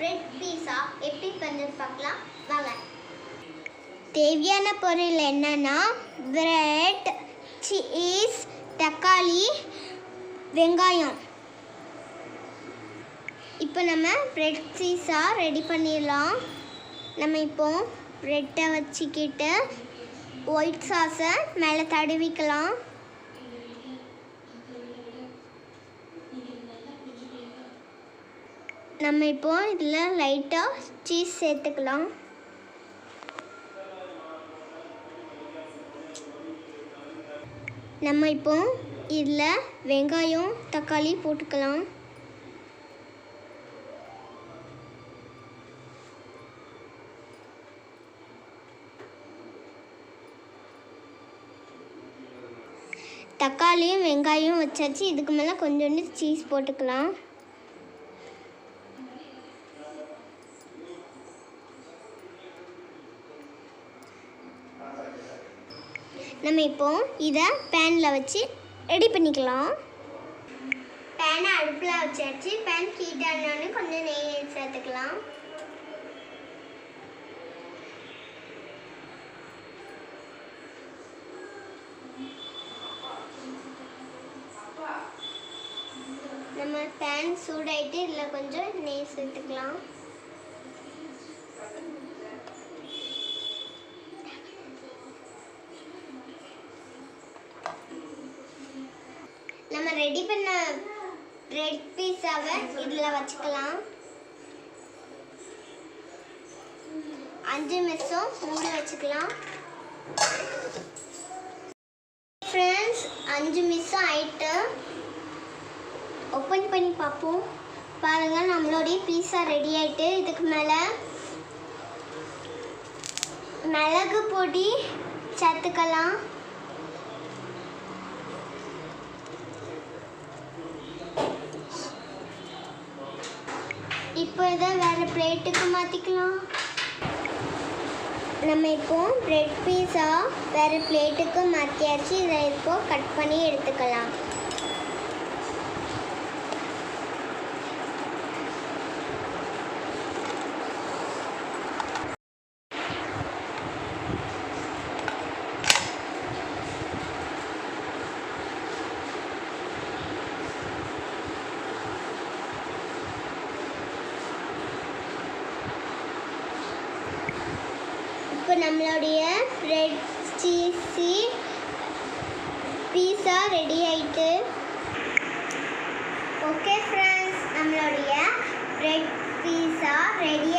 Bread பீஸா எப்படி பண்ணுறது பார்க்கலாம். வாங்க. தேவையான பொருள் என்னென்னா ப்ரெட் சீஸ் தக்காளி வெங்காயம். இப்போ நம்ம ப்ரெட் சீஸாக ரெடி பண்ணிடலாம். நம்ம இப்போ ப்ரெட்டை வச்சுக்கிட்டு ஒயிட் சாஸை மேலே தடவிக்கலாம். நம்ம இப்போ இதில் லைட்டாக சீஸ் சேர்த்துக்கலாம். நம்ம இப்போ இதில் வெங்காயம் தக்காளி போட்டுக்கலாம். தக்காளியும் வெங்காயம் வச்சாச்சு. இதுக்கு மேலே கொஞ்சோண்டு சீஸ் போட்டுக்கலாம். நம்ம இப்போ இதை பேனில் வச்சு ரெடி பண்ணிக்கலாம். பேனை அடுப்பில் வச்சாச்சு. பேன் ஹீட் ஆனோடனே கொஞ்சம் நெய் சேர்த்துக்கலாம். நம்ம பேன் சூடாயிட்டு இதில் கொஞ்சம் நெய் சேர்த்துக்கலாம். நம்ம ரெடி பண்ண பிரெட் பீஸாவை இதில் வச்சுக்கலாம். அஞ்சு நிமிஷம் மூடி வச்சுக்கலாம். ஃப்ரெண்ட்ஸ் அஞ்சு நிமிஷம் ஆயிட்டு ஓப்பன் பண்ணி பார்ப்போம். பாருங்கள் நம்மளுடைய பீஸா ரெடி ஆகிட்டு இதுக்கு மேலே மிளகு பொடி சேர்த்துக்கலாம். இப்போ இதை வேறு பிளேட்டுக்கு மாற்றிக்கலாம் நம்ம இப்போ பிரெட் பீஸா வேறு பிளேட்டுக்கு மாற்றியாச்சு இதை இப்போ கட் பண்ணி எடுத்துக்கலாம் இப்போ நம்மளுடைய ரெட் சீஸி பீஸா ரெடி ஆயிட்டு. ஓகே ஃப்ரெண்ட்ஸ் நம்மளுடைய ரெட் பீஸா ரெடி